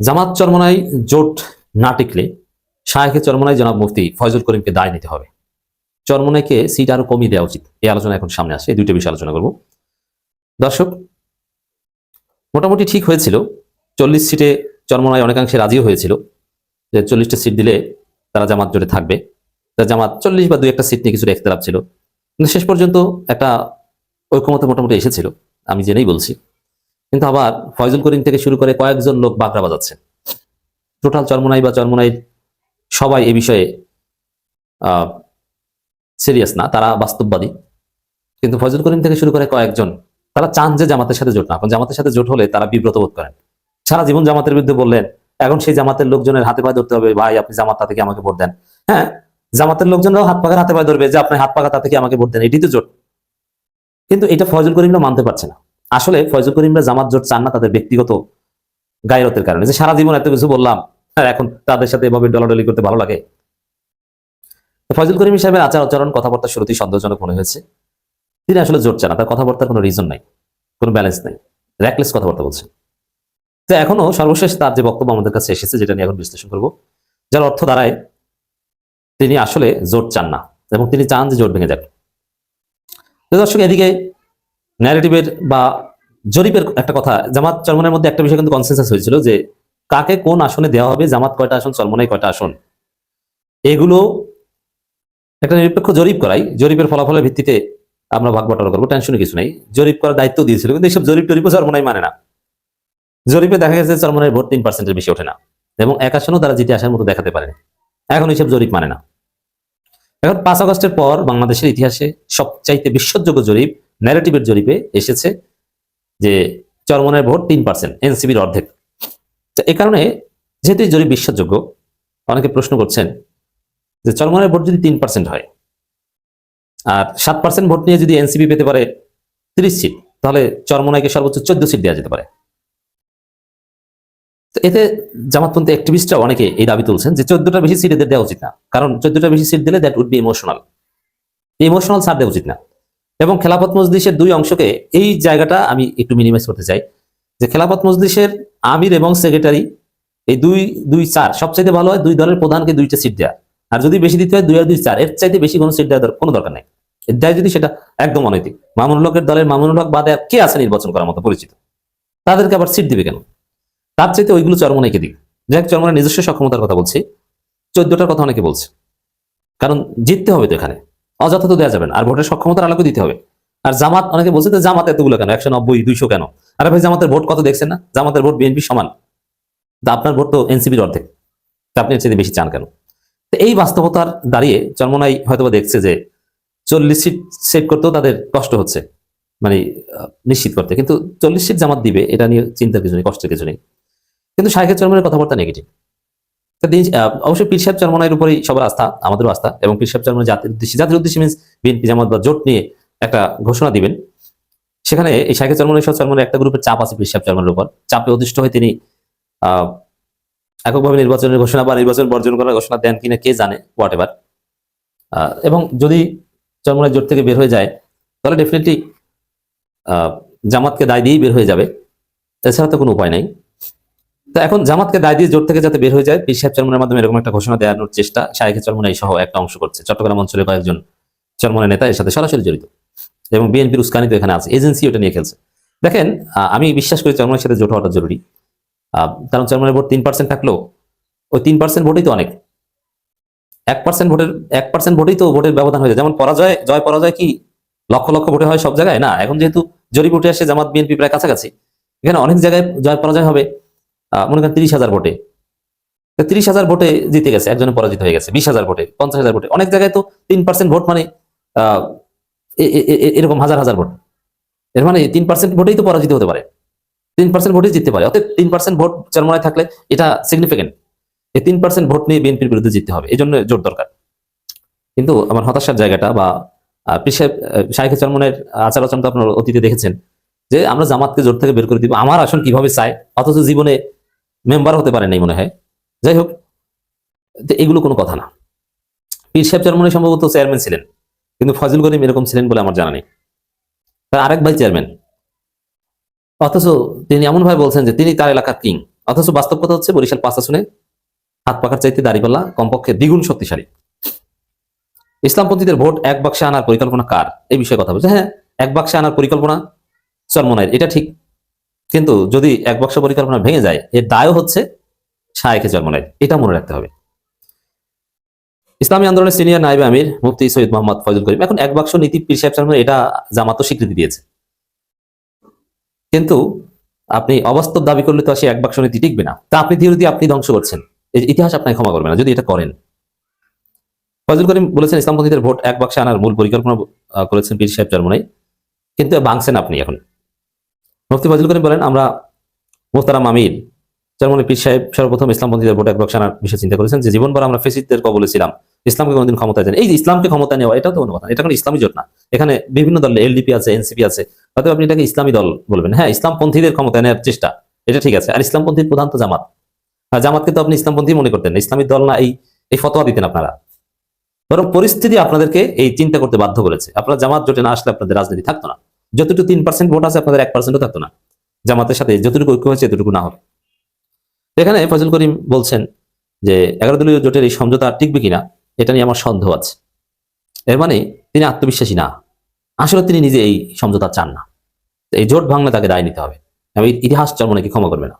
জামাত চরমনাই জোট না টিকলে শাহেখে চরমনাই জনাব মুফতি ফয়জুল করিমকে দায় নিতে হবে। চরমনাইকে সিট আরও কমিয়ে দেওয়া উচিত। এই আলোচনা এখন সামনে আসে। এই দুইটা বিষয়ে আলোচনা করব। দর্শক, মোটামুটি ঠিক হয়েছিল। চল্লিশ সিটে চরমনাই অনেকাংশে রাজিও হয়েছিল যে চল্লিশটা সিট দিলে তারা জামাত জোটে থাকবে। তা জামাত চল্লিশ বা দুই একটা সিট নিয়ে কিছুটা একতলাপ ছিল। কিন্তু শেষ পর্যন্ত একটা ঐক্যমতে মোটামুটি এসেছিল। আমি জেনেই বলছি। কিন্তু আবার ফয়জুল করিম থেকে শুরু করে কয়েকজন লোক বাগড়া বাজাচ্ছে। টোটাল চরমনাই বা চরমনাই সবাই এ বিষয়ে সিরিয়াস না, তারা বাস্তববাদী। কিন্তু ফয়জুল করিম থেকে শুরু করে কয়েকজন, তারা চান যে জামাতের সাথে জোট না, এখন জামাতের সাথে জোট হলে তারা বিব্রত বোধ করেন। সারা জীবন জামাতের বিরুদ্ধে বললেন, এখন সেই জামাতের লোকজনের হাতে পায়ে ধরতে হবে, ভাই, আপনি জামাত থেকে আমাকে ভোট দেন? হ্যাঁ জামাতের লোকজনরাও হাত পাকার হাতে পায়ে ধরবে যে, আপনি হাত পাকা থেকে আমাকে ভোট দেন? এটি তো জোট। কিন্তু এটা ফয়জুল করিমরা মানতে পারছে না। আসলে ফয়জুল করিমরা জামাত জোট চান না তাদের ব্যক্তিগত গায়রতের কারণে। যে সারা জীবন এত কিছু বললাম আর এখন তাদের সাথে এভাবে ডলাডলি করতে ভালো লাগে। ফয়জুল করিম সাহেবের আচার আচরণ, কথাবার্তা শুরুতেই সন্দেহজনক মনে হয়েছে। তিনি আসলে জোট চান না, তার কথাবার্তার কোনো রিজন নাই, কোনো ব্যালেন্স নেই। র্যাকলেস কথাবার্তা বলছেন। তো এখনও সর্বশেষ তার যে বক্তব্য আমাদের কাছে এসেছে, যেটা নিয়ে এখন বিশ্লেষণ করব, যার অর্থ দাঁড়ায়, তিনি আসলে জোট চান না, এবং তিনি চান যে জোট ভেঙে যাক। দর্শক, এদিকে ন্যারেটিভের বা জরিপের একটা কথা, জামাত চরমনের মধ্যে একটা বিষয় কিন্তু কনসেন্সাস হয়েছিল যে কাকে কোন আসনে দেওয়া হবে, জামাত কয়টা আসন চরমনাই কয়টা আসন। এগুলো একটা নিরপেক্ষ জরিপ করাই, জরিপের ফলাফলের ভিত্তিতে আমরা ভাগ বাটোয়ারা করব টেনশনে কিছু নেই। জরিপ করার দায়িত্ব দিয়েছিল, কিন্তু এইসব জরিপ টরিপও চরমনাই মানে না। জরিপে দেখা গেছে চরমনের ভোট তিন পার্সেন্টের বেশি ওঠে না, এবং এক আসনও তারা জিতে আসার মতো দেখাতে পারেনি। এখন এইসব জরিপ মানে না। এখন পাঁচ আগস্টের পর বাংলাদেশের ইতিহাসে সবচাইতে বিশ্বাসযোগ্য জরিপ ন্যারেটিভের জরিপে এসেছে যে চরমনের ভোট তিন পার্সেন্ট এনসিবির অর্ধেক। তো এ কারণে যেহেতু এই জরিপ বিশ্বাসযোগ্য, অনেকে প্রশ্ন করছেন যে চরমনের ভোট যদি তিন পার্সেন্ট হয়, আর সাত পার্সেন্ট ভোট নিয়ে যদি এনসিবি পেতে পারে তিরিশ সিট, তাহলে চরমনাইকে সর্বোচ্চ চোদ্দ সিট দেওয়া যেতে পারে। এতে জামাতপন্থী অ্যাক্টিভিস্টরা অনেকে এই দাবি তুলছেন যে চোদ্দটা বেশি সিট এদের দেওয়া উচিত না, কারণ চোদ্দটা বেশি সিট দিলে that would be emotional emotional ছাড় দেওয়া উচিত না। এবং খেলাফত মজলিসের দুই অংশকে এই জায়গাটা আমি একটু মিনিমাইজ করতে চাই। যে খেলাফত মজলিসের আমির এবং সেক্রেটারি এই দুই দুই চার সবচাইতে ভালো হয় দুই দলের প্রধানকে দুইটা সিট দেওয়া আর যদি বেশি দিতে হয় দুই আর দুই চার, এর চাইতে বেশি কোনো সিট দেওয়ার কোনো দরকার নেই। দেয় যদি সেটা একদম অনৈতিক। মামুনুল হকের দলের মামুনুল হক বাদে কে আছে নির্বাচন করার মতো পরিচিত? তাদেরকে আবার সিট দিবে কেন? তার চাইতে ওইগুলো চরমনাইকে দিক যাই হোক চরমনের নিজস্ব সক্ষমতার কথা বলছি। চোদ্দটার কথা অনেকে বলছে। কারণ জিততে হবে তো এখানে। অযথা তো দেওয়া যাবে না। আর ভোটের সক্ষমতার আলোকে দিতে হবে। আর জামাত, অনেকে বলছে যে জামাত এতগুলো কেন? একশো নব্বই, দুইশো কেন? আরে ভাই, জামাতের ভোট কত দেখছেন না? জামাতের ভোট বিএনপি সমান। তা আপনার ভোট তো এনসিপির অর্ধেক। তা আপনি এর বেশি চান কেন? তো এই বাস্তবতার দাঁড়িয়ে চরমনাই হয়তোবা দেখছে যে চল্লিশ সিট সেট করতেও তাদের কষ্ট হচ্ছে। মানে নিশ্চিত করতে। কিন্তু চল্লিশ সিট জামাত দিবে, এটা নিয়ে চিন্তার কিছু নেই, কষ্টের কিছু নেই। কিন্তু শাহেখের চরমনের কথাবার্তা নেগেটিভ অবশ্যই পীর সাহেব চরমনাইয়ের উপরেই সবার আস্থা, আমাদেরও আস্থা এবং পীর সাহেব চরমনাই জাতির উদ্দেশ্যে জাতির উদ্দেশ্যে মিনস বিএনপি জামাত বা জোট নিয়ে একটা ঘোষণা দিবেন। সেখানে এই শাহেখের চরমনাই সহ চরমনের একটা গ্রুপের চাপ আছে পীর সাহেব চরমনের উপর। চাপে অধিষ্ঠ হয়ে তিনি এককভাবে নির্বাচনের ঘোষণা বা নির্বাচন বর্জন করার ঘোষণা দেন কিনা কে জানে হোয়াট এভার এবং যদি চরমনাই জোট থেকে বের হয়ে যায়, তাহলে ডেফিনেটলি জামাতকে দায় দিয়েই বের হয়ে যাবে। এছাড়া তো কোনো উপায় নাই। তো এখন জামাতকে দায় দিয়ে জোট থেকে যাতে বের হয়ে যায়, পীর সাহেব চরমনের মাধ্যমে এরকম একটা ঘোষণা দেওয়ানোর চেষ্টা শাহেখের চরমনাই সহ একটা অংশ করছে। চট্টগ্রাম অঞ্চলে কয়েকজন চরমনের নেতা এর সাথে সরাসরি জড়িত। এবং বিএনপির উস্কানি তো এখানে আছে, এজেন্সি ওটা নিয়ে খেলছে। দেখেন আমি বিশ্বাস করি চরমনের সাথে জোট হওয়াটা জরুরি। কারণ চরমনের ভোট তিন পার্সেন্ট থাকলেও, ওই তিন পার্সেন্ট ভোটই তো অনেক। এক পার্সেন্ট ভোটের, এক পার্সেন্ট ভোটেই তো ভোটের ব্যবধান হয়ে যায়। যেমন পরাজয়, জয় পরাজয় কি লক্ষ লক্ষ ভোটে হয় সব জায়গায়? না, এখন যেহেতু জরিপ উঠে আসে জামাত, বিএনপি প্রায় কাছাকাছি। এখানে অনেক জায়গায় জয় পরাজয় হবে। মনে করেন তিরিশ হাজার ভোটে। তিরিশ হাজার ভোটে জিতে গেছে, একজনে পরাজিত হয়ে গেছে, বিশ হাজার ভোটে, পঞ্চাশ হাজার ভোটে। অনেক জায়গায় তো তিন পার্সেন্ট ভোট মানে এরকম হাজার হাজার ভোট। এর মানে তিন পার্সেন্ট ভোটেই তো পরাজিত হতে পারে। তিন পার্সেন্ট ভোটে জিততে পারে। অর্থাৎ তিন পার্সেন্ট ভোট চরমনায় থাকলে এটা সিগনিফিকেন্ট এই তিন পার্সেন্ট ভোট নিয়ে বিএনপির বিরুদ্ধে জিততে হবে এই জন্য জোট দরকার। কিন্তু আমার হতাশার জায়গাটা বা পিসেব শাহেখ চরমনের আচার আচরণ তো আপনার অতীতে দেখেছেন, যে আমরা জামাতকে জোট থেকে বের করে দিব, আমার আসন কীভাবে চায়? অথচ জীবনে মেম্বার হতে পারে নাই মনে হয়। যাই হোক এগুলো কোনো কথা না। পীর সাহেব চরমনে সম্ভবত চেয়ারম্যান ছিলেন, কিন্তু ফজল করিম এরকম ছিলেন বলে আমার জানা নেই। তার আরেক ভাই চেয়ারম্যান। অথচ তিনি এমন ভাবে বলছেন যে তিনি তার এলাকার কিং। অথচ বাস্তব কথা হচ্ছে বরিশাল পাঁচ আসনে হাত পাকার চাইতে দাঁড়িপাল্লা, কমপক্ষে দ্বিগুণ শক্তিশালী। ইসলামপন্থীদের ভোট এক বাক্সে আনার পরিকল্পনা কার? এই বিষয়ে কথা বলছে। হ্যাঁ এক বাক্সে আনার পরিকল্পনা চরমনায়ের। এটা ঠিক। কিন্তু যদি এক বাক্স পরিকল্পনা ভেঙে যায়, এর দায়ও হচ্ছে শায়েখে চরমনায়ের এটা মনে রাখতে হবে। ইসলামী আন্দোলনের সিনিয়র নাইবে আমির মুফতি সৈয়দ মোহাম্মদ ফজল করিম এখন এক বাক্স নীতি পীর সাহেব এটা জামাতও স্বীকৃতি দিয়েছে। কিন্তু আপনি অবাস্তব দাবি করলে তো সেই এক বাক্স নীতি টিকবে না। তা আপনি ধীরে ধীরে আপনি ধ্বংস করছেন। ইতিহাস আপনাকে ক্ষমা করবে না, যদি এটা করেন। ফজল করিম বলেছেন ইসলামপন্থীদের ভোট এক বাক্সে আনার মূল পরিকল্পনা করেছেন পীর সাহেব চরমনাই কিন্তু ভাঙছেন আপনি এখন। মুফতি ফজল করিম বলেন, আমরা মোস্তারাম আমির চরমনাই পীর সাহেব সর্বপ্রথম ইসলামপন্থীদের ভোট এক বাক্সে আনার বিষয়ে চিন্তা করেছেন যে জীবনভর আমরা ফেসিদদের কবলে ছিলাম, ইসলামকে কোনোদিন ক্ষমতায় দেন এই ইসলামকে ক্ষমতায় নেওয়া, এটাও তো কথা। এটা কোনো ইসলামী জোট না। এখানে বিভিন্ন দল, এলডিপি আছে, এনসিপি আছে হয়তো আপনি এটাকে ইসলামী দল বলবেন। হ্যাঁ ইসলামপন্থীদের ক্ষমতায় নেওয়ার চেষ্টা, এটা ঠিক আছে। আর ইসলামপন্থীর প্রধান তো জামাত। আর জামাতকে তো আপনি ইসলামপন্থী মনে করতেন ইসলামী দল না, এই এই ফতোয়া দিতেন আপনারা। বরং পরিস্থিতি আপনাদেরকে এই চিন্তা করতে বাধ্য করেছে। আপনারা জামাত জোটে না আসলে আপনাদের রাজনীতি থাকতো না। যতটুকু তিন পার্সেন্ট ভোট আছে আপনাদের এক পার্সেন্টও থাকতো না। জামাতের সাথে যতটুকু ঐক্য হয়েছে এতটুকু না হবে। এখানে ফজল করিম বলছেন যে, এগারো দলীয় জোটের এই সমঝোতা টিকবে কিনা, এটা নিয়ে আমার সন্দেহ আছে। এর মানে তিনি আত্মবিশ্বাসী না। আসলে তিনি নিজে এই সমঝোতা চান না। এই জোট ভাঙলে তাকে দায় নিতে হবে। এই ইতিহাস কি ক্ষমা করবে না।